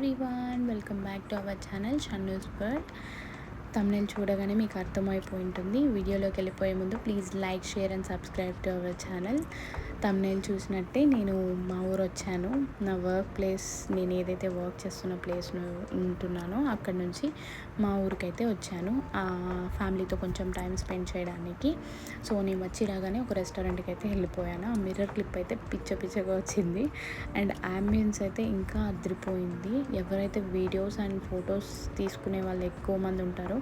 everyone. Welcome back to our channel Shanu's Bird తమిళ చూడగానే మీకు అర్థమైపోయి ఉంటుంది వీడియోలోకి వెళ్ళిపోయే ముందు please like share and subscribe to our channel. తమిళ చూసినట్టే నేను మా ఊరు వచ్చాను. నా వర్క్ ప్లేస్ నేను ఏదైతే వర్క్ చేస్తున్న ప్లేస్ ఉంటున్నానో అక్కడ నుంచి మా ఊరికైతే వచ్చాను. ఆ ఫ్యామిలీతో కొంచెం టైం స్పెండ్ చేయడానికి. సో నేను వచ్చి రాగానే ఒక రెస్టారెంట్కి అయితే వెళ్ళిపోయాను. ఆ మిర్రర్ క్లిప్ అయితే పిచ్చ పిచ్చగా వచ్చింది. అండ్ అంబియన్స్ అయితే ఇంకా అదిరిపోయింది. ఎవరైతే వీడియోస్ అండ్ ఫొటోస్ తీసుకునే వాళ్ళు ఎక్కువ మంది ఉంటారో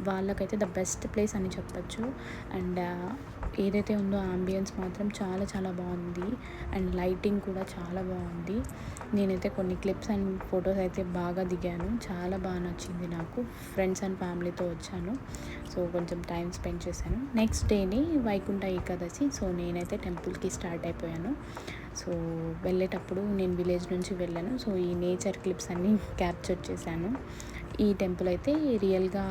వాళ్ళకైతే ద బెస్ట్ ప్లేస్ అని చెప్పచ్చు. అండ్ ఏదైతే ఉందో అంబియన్స్ మాత్రం చాలా చాలా బాగుంది. అండ్ లైటింగ్ కూడా చాలా బాగుంది. నేనైతే కొన్ని క్లిప్స్ అండ్ ఫొటోస్ అయితే బాగా దిగాను. చాలా బాగా నచ్చింది నాకు. ఫ్రెండ్స్ అండ్ ఫ్యామిలీతో వచ్చాను. సో కొంచెం టైం స్పెండ్ చేశాను. నెక్స్ట్ డేని వైకుంఠ ఏకాదశి. సో నేనైతే టెంపుల్కి స్టార్ట్ అయిపోయాను. సో వెళ్ళేటప్పుడు నేను విలేజ్ నుంచి వెళ్ళాను. సో ఈ నేచర్ క్లిప్స్ అన్నీ క్యాప్చర్ చేశాను. ఈ టెంపుల్ అయితే రియల్గా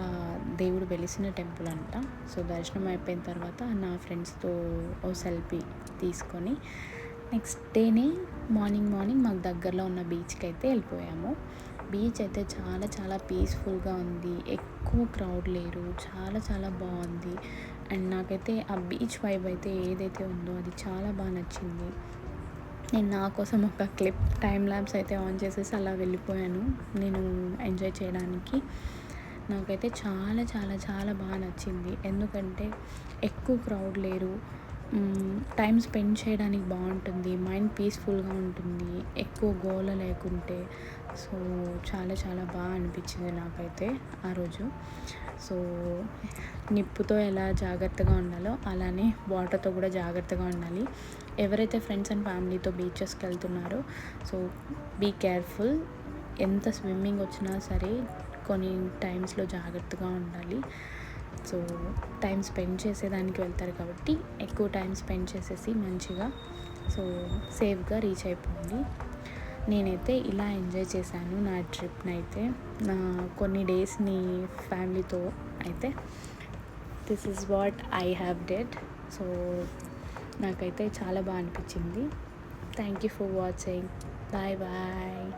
దేవుడు వెలిసిన టెంపుల్ అంట. సో దర్శనం అయిపోయిన తర్వాత నా ఫ్రెండ్స్తో ఓ సెల్ఫీ తీసుకొని నెక్స్ట్ డేనే మార్నింగ్ మార్నింగ్ మాకు దగ్గరలో ఉన్న బీచ్కి అయితే వెళ్ళిపోయాము. బీచ్ అయితే చాలా చాలా పీస్ఫుల్గా ఉంది. ఎక్కువ క్రౌడ్ లేరు. చాలా చాలా బాగుంది. అండ్ నాకైతే ఆ బీచ్ వైబ్ అయితే ఏదైతే ఉందో అది చాలా బాగా నచ్చింది. నేను నా కోసం ఒక క్లిప్ టైం ల్యాబ్స్ అయితే ఆన్ చేసేసి అలా వెళ్ళిపోయాను. నేను ఎంజాయ్ చేయడానికి. నాకైతే చాలా చాలా చాలా బాగా నచ్చింది. ఎందుకంటే ఎక్కువ క్రౌడ్ లేరు. టైం స్పెండ్ చేయడానికి బాగుంటుంది మైండ్ పీస్ఫుల్గా ఉంటుంది ఎక్కువ గోల లేకుంటే. సో చాలా చాలా బాగా అనిపించింది నాకైతే ఆ రోజు. సో నిప్పుతో ఎలా జాగ్రత్తగా ఉండాలో అలానే వాటర్తో కూడా జాగ్రత్తగా ఉండాలి. ఎవరైతే ఫ్రెండ్స్ అండ్ ఫ్యామిలీతో బీచెస్కి వెళ్తున్నారో సో బీ కేర్ఫుల్. ఎంత స్విమ్మింగ్ వచ్చినా సరే కొన్ని టైమ్స్లో జాగ్రత్తగా ఉండాలి. సో టైం స్పెండ్ చేసేదానికి వెళ్తారు కాబట్టి ఎక్కువ టైం స్పెండ్ చేసేసి మంచిగా సో సేఫ్గా రీచ్ అయిపోయింది నేనైతే ఇలా ఎంజాయ్ చేశాను నా ట్రిప్ని అయితే నా కొన్ని డేస్ని ఫ్యామిలీతో అయితే. This is what I have did so నాకైతే చాలా బాగా అనిపించింది. Thank you for watching bye bye